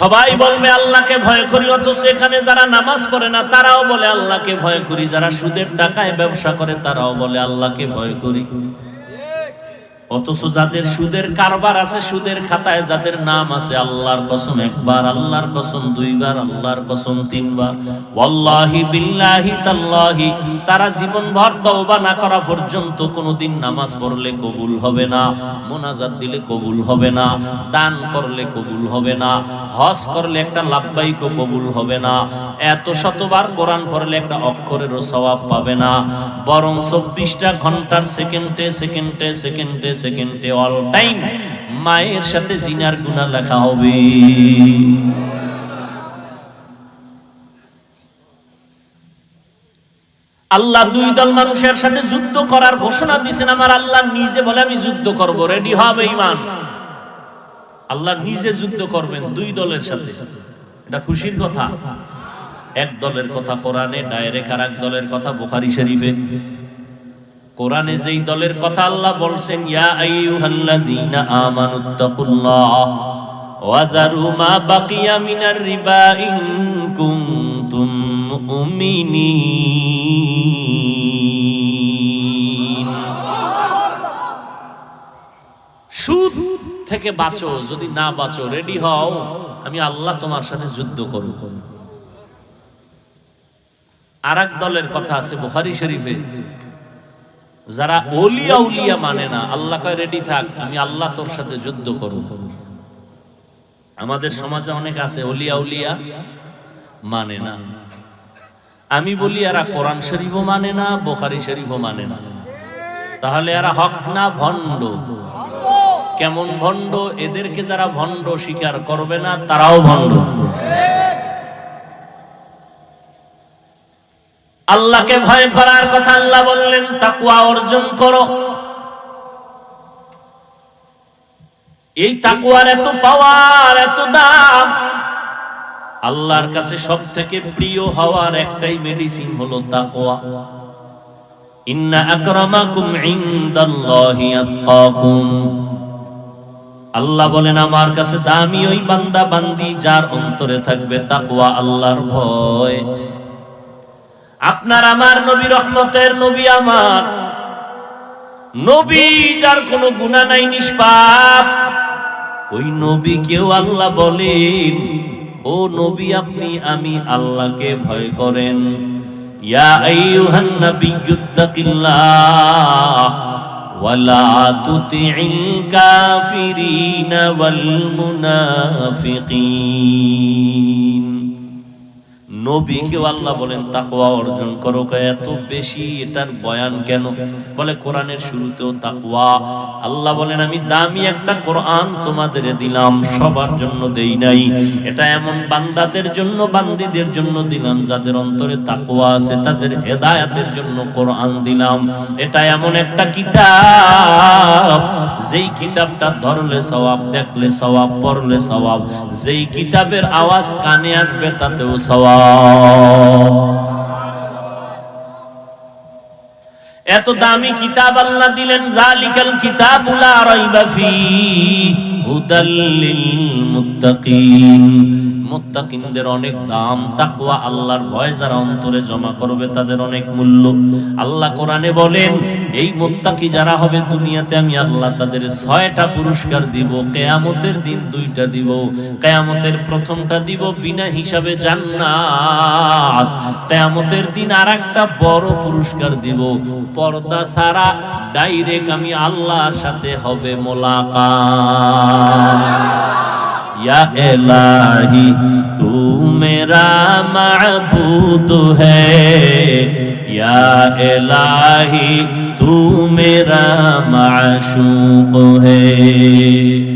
সবাই বলবে, আল্লাহকে ভয় করি, অথচ এখানে যারা নামাজ পড়ে না, তারাও বলে, আল্লাহকে ভয় করি। যারা সুদের টাকায় ব্যবসা করে, তারাও বলে, আল্লাহকে ভয় করি। অথচ যাদের সুদের কারবার আছে, সুদের খাতায় যাদের নাম আছে, আল্লাহর কসম একবার, আল্লাহর কসম দুইবার, আল্লাহর কসম তিনবার। ওয়াল্লাহি বিল্লাহি তাল্লাহি, তারা জীবনভর তওবা না করা পর্যন্ত কোনোদিন নামাজ পড়লে কবুল হবে না, মোনাজাত দিলে কবুল হবে না, দান করলে কবুল হবে না, হজ করলে একটা লাভবাহিক কবুল হবে না, এত শতবার কোরআন পড়লে একটা অক্ষরেরও স্বভাব পাবে না, বরং চব্বিশটা ঘণ্টার সেকেন্ডে সেকেন্ডে সেকেন্ডে সেকেন্ডে অল টাইম মায়ের সাথে জিনার গুণা লেখা হবে। আল্লাহ দুই দল মানুষের সাথে যুদ্ধ করার ঘোষণা দিয়েছেন আমার আল্লাহ নিজে বলে, আমি যুদ্ধ করব রেডি হবে ইমান? আল্লাহ নিজে যুদ্ধ করবেন দুই দলের সাথে। এটা খুশির কথা। এক দলের কথা কোরআনে, ডাইরেক্ট আর এক দলের কথা বুখারী শরীফে। কোরআনে যেই দলের কথা আল্লাহ বলছেন, ইয়া আইয়ুহাল্লাযীনা আমানুত্তাকুল্লাহ ওয়া যারু মা বাকিয়া মিনার রিবা ইন কুনতুম মুমিনিন। সুদ থেকে বাঁচো, যদি না বাঁচো, রেডি হও, আমি আল্লাহ তোমার সাথে যুদ্ধ করব। আর এক দলের কথা আছে, বুখারী শরীফে যারা ওলিয়া উলিয়া মানে না, আল্লাহ কয় রেডি থাক, আমি আল্লাহ তোর সাথে যুদ্ধ করব। আমাদের সমাজে অনেক আছে ওলিয়া উলিয়া মানে না। আমি বলি, এরা কোরআন শরীফও মানে না, বোখারি শরীফও মানে না। তাহলে এরা হক না ভণ্ড? কেমন ভণ্ড? এদেরকে যারা ভণ্ড স্বীকার করবে না, তারাও ভণ্ড। আল্লাহকে ভয় করার কথা আল্লাহ বললেন তাকুয়া অর্জন করো। এই তাকুয়ার এত পাওয়ার এত দাম। আল্লাহর কাছে সব থেকে প্রিয় হওয়ার একটাই মেডিসিন হলো তাকুয়া ইন্না আকরামাকুম ইনদাল্লাহি আতকাকুম। আল্লাহ বলেন, আমার কাছে দামি ওই বান্দা বান্দি যার অন্তরে থাকবে তাকওয়া, আল্লাহর ভয়। আপনার আমার নবী রহমতের নবী আমার। নবী যার কোনো গুণা নাই, নিষ্পাপ। ওই নবী কেউ আল্লাহ বলেন, ও নবী, আপনি, আমি আল্লাহকে ভয় করেন। ইয়া আইয়ুহান ওয়ালা নবীকেও আল্লাহ বলেন, তাকওয়া অর্জন করো এত বেশি এটার বয়ান কেন? বলে কোরআনের শুরুতেও তাকওয়া। আল্লাহ বলেন, আমি দামি একটা কোরআন তোমাদের দিলাম, সবার জন্য দেই নাই। এটা এমন বান্দাদের জন্য, বান্দিদের জন্য দিলাম, যাদের অন্তরে তাকওয়া আছে, তাদের হেদায়াতের জন্য কোরআন দিলাম। এটা এমন একটা কিতাব, যেই কিতাবটা ধরলে সওয়াব, দেখলে সওয়াব, পড়লে সওয়াব। যেই কিতাবের আওয়াজ কানে আসবে, তাতেও সওয়াব। এত দামি কিতাব আল্লাহ দিলেন জালিকাল কিতাবুলা রাইবা ফি হুদাল লিল মুত্তাকিন। মুত্তাকিনদের অনেক দাম, তাকওয়া আল্লাহর ভয় যারা অন্তরে জমা করবে তাদের অনেক মূল্য। আল্লাহ কোরআনে বলেন, এই মুত্তাকি যারা হবে দুনিয়াতে আমি আল্লাহ তাদের ছয়টা পুরস্কার দিব, কেয়ামতের দিন দুইটা দিব, কেয়ামতের প্রথমটা দিব বিনা হিসাবে জান্নাত, কেয়ামতের দিন আর একটা বড় পুরস্কার দিব। পর্দা সারা ডাইরেক্ট আমি আল্লাহর সাথে হবে মোলাকাত। या इलाही तू मेरा महबूद है। या इलाही तू मेरा माशूक है।